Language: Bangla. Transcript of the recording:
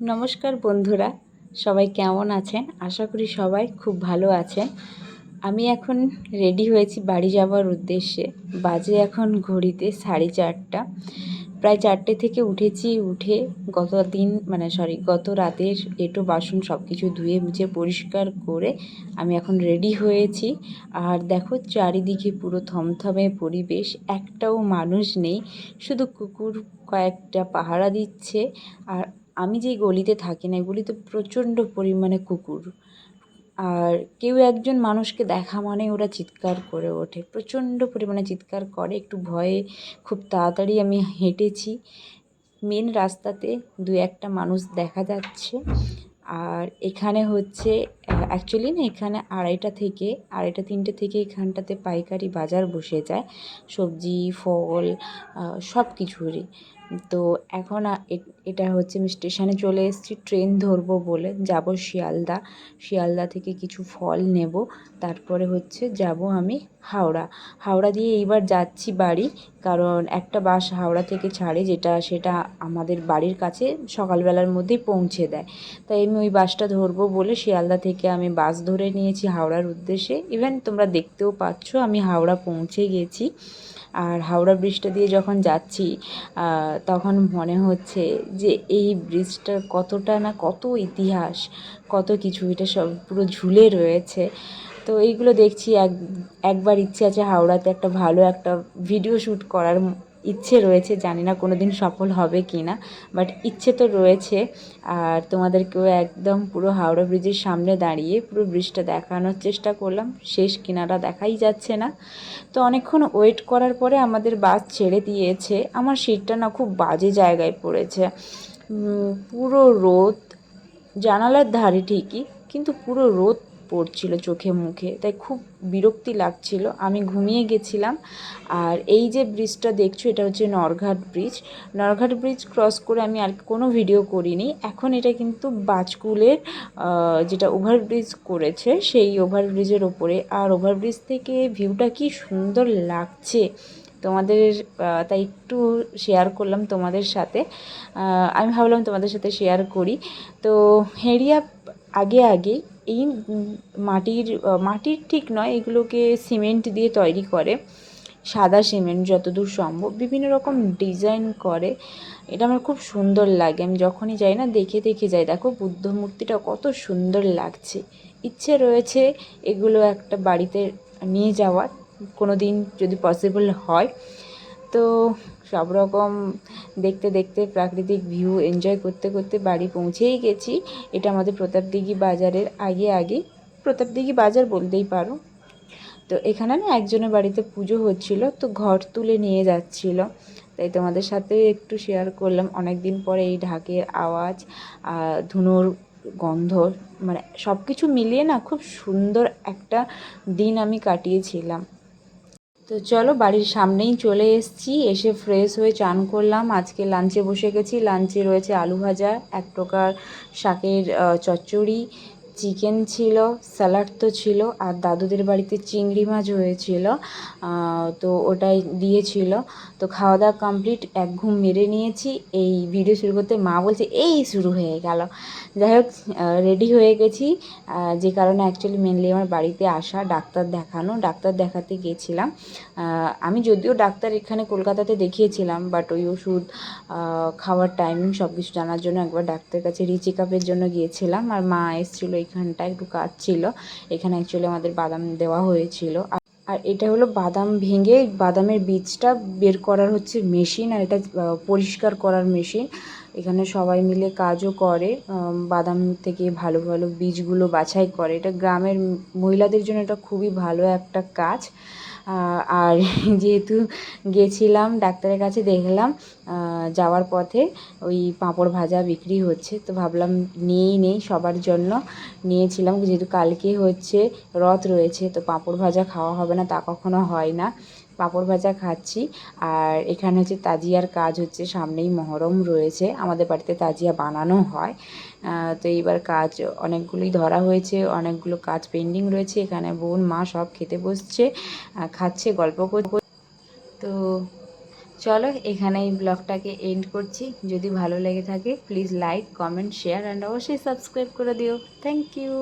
নমস্কার বন্ধুরা, সবাই কেমন আছেন? আশা করি সবাই খুব ভালো আছেন। আমি এখন রেডি হয়েছি বাড়ি যাওয়ার উদ্দেশ্যে। বাজে এখন ঘড়িতে সাড়ে চারটা। প্রায় চারটে থেকে উঠেছি, উঠে গত দিন মানে সরি গত রাতের এটো বাসন সব কিছু ধুয়ে মুছে পরিষ্কার করে আমি এখন রেডি হয়েছি। আর দেখো চারিদিকে পুরো থমথমে পরিবেশ, একটাও মানুষ নেই। শুধু কুকুর কয়েকটা পাহারা দিচ্ছে। আর আমি যেই গলিতে থাকি না, এই গলিতে প্রচণ্ড পরিমাণে কুকুর। আর কেউ একজন মানুষকে দেখা মানে ওরা চিৎকার করে ওঠে, প্রচণ্ড পরিমাণে চিৎকার করে। একটু ভয়ে খুব তাড়াতাড়ি আমি হেঁটেছি। মেন রাস্তাতে দু একটা মানুষ দেখা যাচ্ছে। আর এখানে হচ্ছে, অ্যাকচুয়ালি না এখানে আড়াইটা থেকে, আড়াইটা তিনটে থেকে এখানটাতে পাইকারি বাজার বসে যায়। সবজি, ফল সব কিছুরই তো এখন এটা হচ্ছে আমি স্টেশনে চলে এসেছি, ট্রেন ধরবো বলে। যাব শিয়ালদা। শিয়ালদা থেকে কিছু ফল নেব। তারপরে হচ্ছে যাব আমি হাওড়া। হাওড়া দিয়ে এইবার যাচ্ছি বাড়ি, কারণ একটা বাস হাওড়া থেকে ছাড়ে, যেটা সেটা আমাদের বাড়ির কাছে সকালবেলার মধ্যেই পৌঁছে দেয়। তাই আমি ওই বাসটা ধরবো বলে শিয়ালদা থেকে আমি বাস ধরে নিয়েছি হাওড়ার উদ্দেশ্যে। ইভেন তোমরা দেখতেও পাচ্ছ, আমি হাওড়া পৌঁছে গেছি। আর হাওড়া ব্রিজটা দিয়ে যখন যাচ্ছি তখন মনে হচ্ছে যে এই ব্রিজটার কতটা না কত ইতিহাস, কত কিছু, এটা সব পুরো ঝুলে রয়েছে। তো এইগুলো দেখছি, এক, একবার ইচ্ছে আছে হাওড়াতে একটা ভালো একটা ভিডিও শ্যুট করার ইচ্ছে রয়েছে, জানি না কোনো দিন সফল হবে কি না বাট ইচ্ছে তো রয়েছে। আর তোমাদেরকেও একদম পুরো হাওড়া ব্রিজের সামনে দাঁড়িয়ে পুরো ব্রিজটা দেখানোর চেষ্টা করলাম, শেষ কিনারা দেখাই যাচ্ছে না। তো অনেকক্ষণ ওয়েট করার পরে আমাদের বাস ছেড়ে দিয়েছে, আমার সিটটা না খুব বাজে জায়গায় পড়েছে। পুরো রোদ, জানালার ধারে ঠিকই, কিন্তু পুরো রোদ পড়ছিল চোখে মুখে, তাই খুব বিরক্তি লাগছিল। আমি ঘুমিয়ে গেছিলাম আর এই যে ব্রিজটা দেখছ, এটা হচ্ছে Narghat bridge Narghat bridge cross করে আমি আর কোনো ভিডিও করিনি। এখন এটা কিন্তু বাজকুলের যেটা ওভারব্রিজ করেছে, সেই ওভারব্রিজের ওপরে। আর ওভারব্রিজ থেকে ভিউটা কি সুন্দর লাগছে তোমাদের তাই একটু শেয়ার করলাম তোমাদের সাথে। আমি ভাবলাম তোমাদের সাথে শেয়ার করি। তো হেরিয়া আগে আগে এই মাটির মাটির ঠিক নয়, এগুলোকে সিমেন্ট দিয়ে তৈরি করে, সাদা সিমেন্ট যতদূর সম্ভব, বিভিন্ন রকম ডিজাইন করে। এটা আমার খুব সুন্দর লাগে, আমি যখনই যাই না, দেখে দেখে যাই। দেখো, বুদ্ধ মূর্তিটা কত সুন্দর লাগছে। ইচ্ছে রয়েছে এগুলো একটা বাড়িতে নিয়ে যাওয়ার কোনো দিন যদি পসিবল হয়। তো সব রকম দেখতে দেখতে, প্রাকৃতিক ভিউ এনজয় করতে করতে বাড়ি পৌঁছেই গেছি। এটা আমাদের প্রতাপদিঘি বাজারের আগে আগে। প্রতাপদিঘি বাজার বলতেই পারো। তো এখানে না একজনের বাড়িতে পুজো হচ্ছিল, তো ঘর তুলে নিয়ে যাচ্ছিল। তাই তোমাদের সাথে একটু শেয়ার করলাম। অনেক দিন পরে এই ঢাকের আওয়াজ ধুনোর গন্ধ মানে সব কিছু মিলিয়ে না খুব সুন্দর একটা দিন আমি কাটিয়েছিলাম। তো চলো বাড়ির সামনেই চলে এসেছি, এসে ফ্রেশ হয়ে চান করলাম। আজকে লাঞ্চে বসে গেছি লাঞ্চে রয়েছে আলু ভাজা, এক প্রকার শাকের চচ্চড়ি চিকেন ছিল স্যালাড তো ছিল, আর দাদুদের বাড়িতে চিংড়ি মাছ হয়েছিল তো ওটাই দিয়েছিল। তো খাওয়া দাওয়া কমপ্লিট এক ঘুম মেরে নিয়েছি। এই ভিডিও শুরু করতে মা বলছে, এই শুরু হয়ে গেল। যাই হোক রেডি হয়ে গেছি। যে কারণে অ্যাকচুয়ালি মেনলি আমার বাড়িতে আসা, ডাক্তার দেখানো, ডাক্তার দেখাতে গিয়েছিলাম আমি যদিও ডাক্তার এখানে কলকাতাতে দেখিয়েছিলাম বাট ওই ওষুধ খাওয়ার টাইমিং সব কিছু জানার জন্য একবার ডাক্তারের কাছে রি চেক আপের জন্য গিয়েছিলাম। আর মা এসেছিল এখানটা একটু কাজ ছিল। এখানে অ্যাকচুয়ালি আমাদের বাদাম দেওয়া হয়েছিল। আর এটা হলো বাদাম ভেঙে বাদামের বীজটা বের করার হচ্ছে মেশিন আর এটা পরিষ্কার করার মেশিন এখানে সবাই মিলে কাজও করে বাদাম থেকে ভালো ভালো বীজগুলো বাছাই করে। এটা গ্রামের মহিলাদের জন্য এটা খুবই ভালো একটা কাজ। আর যেহেতু গেছিলাম ডাক্তারের কাছে দেখলাম যাওয়ার পথে ওই পাঁপড় ভাজা বিক্রি হচ্ছে, তো ভাবলাম নিয়েই নেই সবার জন্য। নিয়েছিলাম, যেহেতু কালকে হচ্ছে রথ রয়েছে, তো পাঁপড় ভাজা খাওয়া হবে না, তা কখনো হয় না। পাঁপড় ভাজা খাচ্ছি। আর এখানে হচ্ছে তাজিয়ার কাজ হচ্ছে, সামনেই মহরম রয়েছে। আমাদের বাড়িতে তাজিয়া বানানো হয়। তো এইবার কাজ অনেকগুলোই ধরা হয়েছে, অনেকগুলো কাজ পেন্ডিং রয়েছে। এখানে বোন, মা সব খেতে বসছে খাচ্ছে, গল্প করছে তো চলো এখানে এই ব্লগটাকে এন্ড করছি। যদি ভালো লেগে থাকে please like comment share and অবশ্যই সাবস্ক্রাইব করে দিও। Thank you